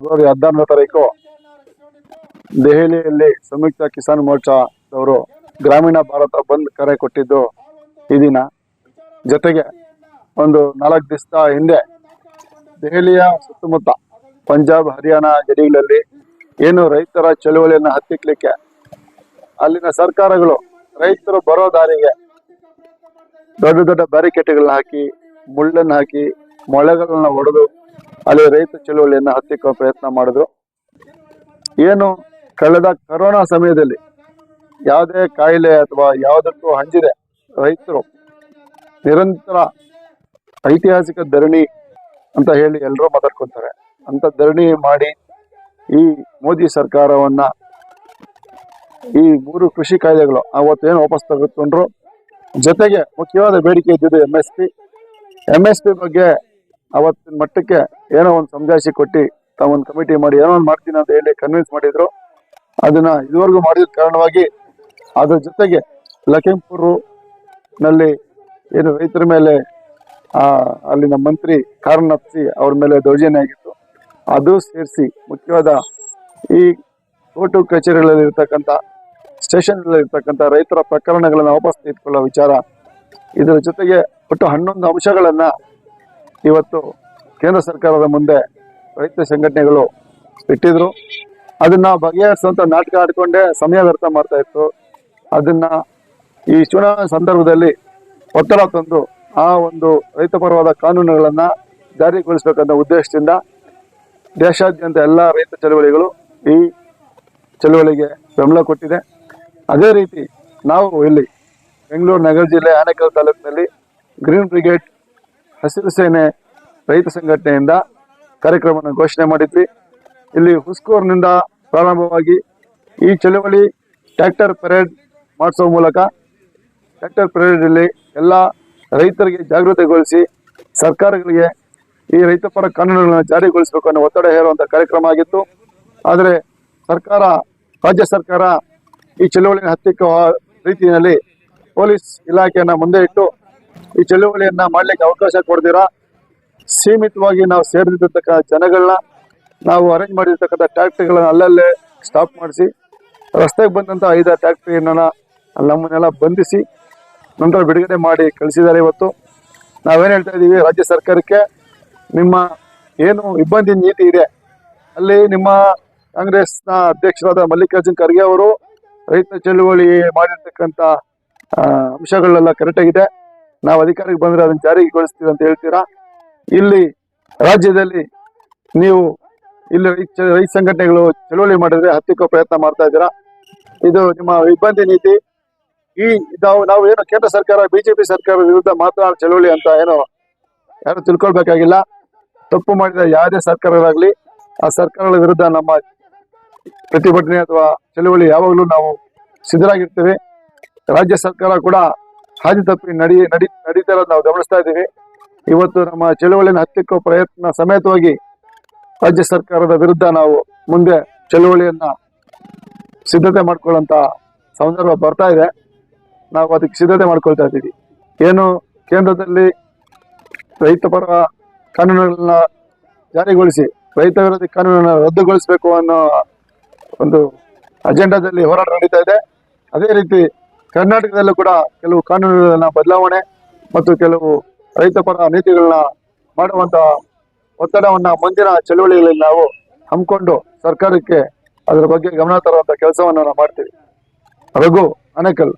February ಹದಿನಾರನೇ ತಾರೀಕು ದೆಹಲಿಯಲ್ಲಿ ಸಂಯುಕ್ತ ಕಿಸಾನ್ ಮೋರ್ಚಾದವರು ಗ್ರಾಮೀಣ ಭಾರತ ಬಂದ್ ಕರೆ ಕೊಟ್ಟಿದ್ದು ಈ ದಿನ. ಜೊತೆಗೆ ಒಂದು ನಾಲ್ಕು ದಿವಸ ಹಿಂದೆ ದೆಹಲಿಯ ಸುತ್ತಮುತ್ತ ಪಂಜಾಬ್, ಹರಿಯಾಣ ಗಡಿಗಳಲ್ಲಿ ಏನು ರೈತರ ಚಳುವಳಿಯನ್ನು ಹತ್ತಿಕ್ಲಿಕ್ಕೆ ಅಲ್ಲಿನ ಸರ್ಕಾರಗಳು ರೈತರು ಬರೋ ದಾರಿಗೆ ದೊಡ್ಡ ದೊಡ್ಡ ಬ್ಯಾರಿಕೇಟ್ಗಳನ್ನ ಹಾಕಿ, ಮುಳ್ಳನ್ನು ಹಾಕಿ, ಮೊಳೆಗಳನ್ನ ಹೊಡೆದು ಅಲ್ಲಿ ರೈತ ಚಳುವಳಿಯನ್ನು ಹತ್ತಿಕ್ಕೋ ಪ್ರಯತ್ನ ಮಾಡಿದ್ರು. ಏನು ಕಳೆದ ಕರೋನಾ ಸಮಯದಲ್ಲಿ ಯಾವುದೇ ಕಾಯಿಲೆ ಅಥವಾ ಯಾವುದಕ್ಕೂ ಹಂಜಿದೆ ರೈತರು ನಿರಂತರ ಐತಿಹಾಸಿಕ ಧರಣಿ ಅಂತ ಹೇಳಿ ಎಲ್ಲರೂ ಮಾತಾಡ್ಕೊತಾರೆ. ಅಂತ ಧರಣಿ ಮಾಡಿ ಈ ಮೋದಿ ಸರ್ಕಾರವನ್ನ ಈ ಮೂರು ಕೃಷಿ ಕಾಯ್ದೆಗಳು ಅವತ್ತೇನು ವಾಪಸ್ ತೆಗೆದುಕೊಂಡ್ರು. ಜೊತೆಗೆ ಮುಖ್ಯವಾದ ಬೇಡಿಕೆ ಇದ್ದಿದ್ದು M S P M S P ಬಗ್ಗೆ ಅವತ್ತಿನ ಮಟ್ಟಕ್ಕೆ ಏನೋ ಒಂದು ಸಮಜಾಯಿಸಿ ಕೊಟ್ಟು ತಾವೊಂದು ಕಮಿಟಿ ಮಾಡಿ ಏನೋ ಒಂದು ಮಾಡ್ತೀನಿ ಅಂತ ಹೇಳಿ ಕನ್ವಿನ್ಸ್ ಮಾಡಿದ್ರು. ಅದನ್ನ ಇದುವರೆಗೂ ಮಾಡಿದ ಕಾರಣವಾಗಿ ಅದ್ರ ಜೊತೆಗೆ ಲಖೀಂಪುರ್ನಲ್ಲಿ ಏನು ರೈತರ ಮೇಲೆ, ಆ, ಅಲ್ಲಿನ ಮಂತ್ರಿ ಕಾರಣ ಹತ್ತಿಸಿ ಅವ್ರ ಮೇಲೆ ದೌರ್ಜನ್ಯ ಆಗಿತ್ತು. ಅದು ಸೇರಿಸಿ ಮುಖ್ಯವಾದ ಈ ಕೋರ್ಟು ಕಚೇರಿಗಳಲ್ಲಿ ಇರ್ತಕ್ಕಂಥ ಸ್ಟೇಷನ್ ಇರ್ತಕ್ಕಂಥ ರೈತರ ಪ್ರಕರಣಗಳನ್ನು ವಾಪಸ್ ತೆಗೆದುಕೊಳ್ಳೋ ವಿಚಾರ. ಇದರ ಜೊತೆಗೆ ಒಟ್ಟು ಹನ್ನೊಂದು ಅಂಶಗಳನ್ನ ಇವತ್ತು ಕೇಂದ್ರ ಸರ್ಕಾರದ ಮುಂದೆ ರೈತ ಸಂಘಟನೆಗಳು ಇಟ್ಟಿದ್ರು. ಅದನ್ನ ಬಗೆಹರಿಸುವಂತ ನಾಟಕ ಆಡ್ಕೊಂಡೆ ಸಮಯ ವ್ಯರ್ಥ ಮಾಡ್ತಾ ಇತ್ತು. ಅದನ್ನ ಈ ಚುನಾವಣೆ ಸಂದರ್ಭದಲ್ಲಿ ಒತ್ತಡ ತಂದು ಆ ಒಂದು ರೈತ ಪರವಾದ ಕಾನೂನುಗಳನ್ನ ಜಾರಿಗೊಳಿಸಬೇಕಂತ ಉದ್ದೇಶದಿಂದ ದೇಶಾದ್ಯಂತ ಎಲ್ಲ ರೈತ ಚಳವಳಿಗಳು ಈ ಚಳವಳಿಗೆ ಬೆಂಬಲ ಕೊಟ್ಟಿದೆ. ಅದೇ ರೀತಿ ನಾವು ಇಲ್ಲಿ ಬೆಂಗಳೂರು ನಗರ ಜಿಲ್ಲೆ ಆನೇಕಲ್ ತಾಲೂಕಿನಲ್ಲಿ ಗ್ರೀನ್ ಬ್ರಿಗೇಡ್ ಹಸಿರು ಸೇನೆ ರೈತ ಸಂಘಟನೆಯಿಂದ ಕಾರ್ಯಕ್ರಮವನ್ನು ಘೋಷಣೆ ಮಾಡಿದ್ವಿ. ಇಲ್ಲಿ ಹುಸ್ಕೋರ್ನಿಂದ ಪ್ರಾರಂಭವಾಗಿ ಈ ಚಳುವಳಿ ಟ್ರ್ಯಾಕ್ಟರ್ ಪರೇಡ್ ಮಾಡಿಸುವ ಮೂಲಕ ಟ್ರ್ಯಾಕ್ಟರ್ ಪರೇಡ್ ಅಲ್ಲಿ ಎಲ್ಲ ರೈತರಿಗೆ ಜಾಗೃತಿಗೊಳಿಸಿ ಸರ್ಕಾರಗಳಿಗೆ ಈ ರೈತಪರ ಕಾನೂನುಗಳನ್ನು ಜಾರಿಗೊಳಿಸಬೇಕು ಅನ್ನೋ ಒತ್ತಡ ಹೇರುವಂಥ ಕಾರ್ಯಕ್ರಮ ಆಗಿತ್ತು. ಆದರೆ ಸರ್ಕಾರ, ರಾಜ್ಯ ಸರ್ಕಾರ ಈ ಚಳುವಳಿಯ ಹತ್ತಿಕ್ಕುವ ರೀತಿಯಲ್ಲಿ ಪೊಲೀಸ್ ಇಲಾಖೆಯನ್ನು ಮುಂದೆ ಇಟ್ಟು ಈ ಚಳುವಳಿಯನ್ನ ಮಾಡ್ಲಿಕ್ಕೆ ಅವಕಾಶ ಕೊಡ್ತೀರಾ? ಸೀಮಿತವಾಗಿ ನಾವು ಸೇರಿದಿರ್ತಕ್ಕ ಜನಗಳನ್ನ ನಾವು ಅರೇಂಜ್ ಮಾಡಿರ್ತಕ್ಕಂಥ ಟ್ಯಾಕ್ಟ್ರಿಗಳನ್ನ ಅಲ್ಲಲ್ಲೇ ಸ್ಟಾಪ್ ಮಾಡಿಸಿ, ರಸ್ತೆಗೆ ಬಂದಂತ ಐದಾರು ಟ್ಯಾಕ್ಟ್ರಿಯನ್ನ ನಮ್ಮನ್ನೆಲ್ಲ ಬಂಧಿಸಿ, ನಂತರ ಬಿಡುಗಡೆ ಮಾಡಿ ಕಳಿಸಿದ್ದಾರೆ ಇವತ್ತು. ನಾವೇನ್ ಹೇಳ್ತಾ ಇದೀವಿ ರಾಜ್ಯ ಸರ್ಕಾರಕ್ಕೆ ನಿಮ್ಮ ಏನು ಇಬ್ಬಂದಿ ನೀತಿ ಇದೆ. ಅಲ್ಲಿ ನಿಮ್ಮ ಕಾಂಗ್ರೆಸ್ನ ಅಧ್ಯಕ್ಷರಾದ ಮಲ್ಲಿಕಾರ್ಜುನ್ ಖರ್ಗೆ ಅವರು ರೈತ ಚಳುವಳಿ ಮಾಡಿರ್ತಕ್ಕಂಥ ಅಂಶಗಳೆಲ್ಲ ಕರೆಕ್ಟ್ ಆಗಿದೆ. ನಾವು ಅಧಿಕಾರಕ್ಕೆ ಬಂದ್ರೆ ಅದನ್ನ ಜಾರಿಗೊಳಿಸ್ತೀವಿ ಅಂತ ಹೇಳ್ತೀರಾ? ಇಲ್ಲಿ ರಾಜ್ಯದಲ್ಲಿ ನೀವು ಇಲ್ಲಿ ರೈತ ಸಂಘಟನೆಗಳು ಚಳುವಳಿ ಮಾಡಿದ್ರೆ ಹತ್ತಿಕ್ಕೋ ಪ್ರಯತ್ನ ಮಾಡ್ತಾ ಇದ್ದೀರಾ? ಇದು ನಿಮ್ಮ ಇಬ್ಬಂದಿ ನೀತಿ. ಈ ನಾವು ನಾವು ಏನು ಕೇಂದ್ರ ಸರ್ಕಾರ, ಬಿಜೆಪಿ ಸರ್ಕಾರದ ವಿರುದ್ಧ ಮಾತ್ರ ಚಳುವಳಿ ಅಂತ ಏನು ಯಾರು ತಿಳ್ಕೊಳ್ಬೇಕಾಗಿಲ್ಲ. ತಪ್ಪು ಮಾಡಿದ ಯಾವುದೇ ಸರ್ಕಾರಗಳಾಗ್ಲಿ, ಆ ಸರ್ಕಾರಗಳ ವಿರುದ್ಧ ನಮ್ಮ ಪ್ರತಿಭಟನೆ ಅಥವಾ ಚಳುವಳಿ ಯಾವಾಗಲೂ ನಾವು ಸಿದ್ಧರಾಗಿರ್ತೇವೆ. ರಾಜ್ಯ ಸರ್ಕಾರ ಕೂಡ ಹಾದಿ ತಪ್ಪಿ ನಡಿ ನಡಿ ನಡೀತಾ ಇರೋದು ನಾವು ಗಮನಿಸ್ತಾ ಇದ್ದೀವಿ. ಇವತ್ತು ನಮ್ಮ ಚಳುವಳಿನ ಹತ್ತಿಕ್ಕೋ ಪ್ರಯತ್ನ ಸಮೇತವಾಗಿ ರಾಜ್ಯ ಸರ್ಕಾರದ ವಿರುದ್ಧ ನಾವು ಮುಂದೆ ಚಳುವಳಿಯನ್ನ ಸಿದ್ಧತೆ ಮಾಡ್ಕೊಳ್ಳುವಂತ ಸಂದರ್ಭ ಬರ್ತಾ ಇದೆ. ನಾವು ಅದಕ್ಕೆ ಸಿದ್ಧತೆ ಮಾಡ್ಕೊಳ್ತಾ ಇದ್ದೀವಿ. ಏನು ಕೇಂದ್ರದಲ್ಲಿ ರೈತ ಪರ ಕಾನೂನುಗಳನ್ನ ಜಾರಿಗೊಳಿಸಿ, ರೈತ ವಿರೋಧಿ ಕಾನೂನನ್ನು ರದ್ದುಗೊಳಿಸಬೇಕು ಅನ್ನೋ ಒಂದು ಅಜೆಂಡಾದಲ್ಲಿ ಹೋರಾಟ ನಡೀತಾ ಇದೆ. ಅದೇ ರೀತಿ ಕರ್ನಾಟಕದಲ್ಲೂ ಕೂಡ ಕೆಲವು ಕಾನೂನುಗಳನ್ನ ಬದಲಾವಣೆ ಮತ್ತು ಕೆಲವು ರೈತ ಪರ ನೀತಿಗಳನ್ನ ಮಾಡುವಂತ ಒತ್ತಡವನ್ನ ಮುಂದಿನ ಚಳುವಳಿಗಳಲ್ಲಿ ನಾವು ಹಮ್ಮಿಕೊಂಡು ಸರ್ಕಾರಕ್ಕೆ ಅದರ ಬಗ್ಗೆ ಗಮನ ತರುವಂತ ಕೆಲಸವನ್ನು ನಾವು ಮಾಡ್ತೀವಿ. ರಘು, ಅನೇಕಲ್.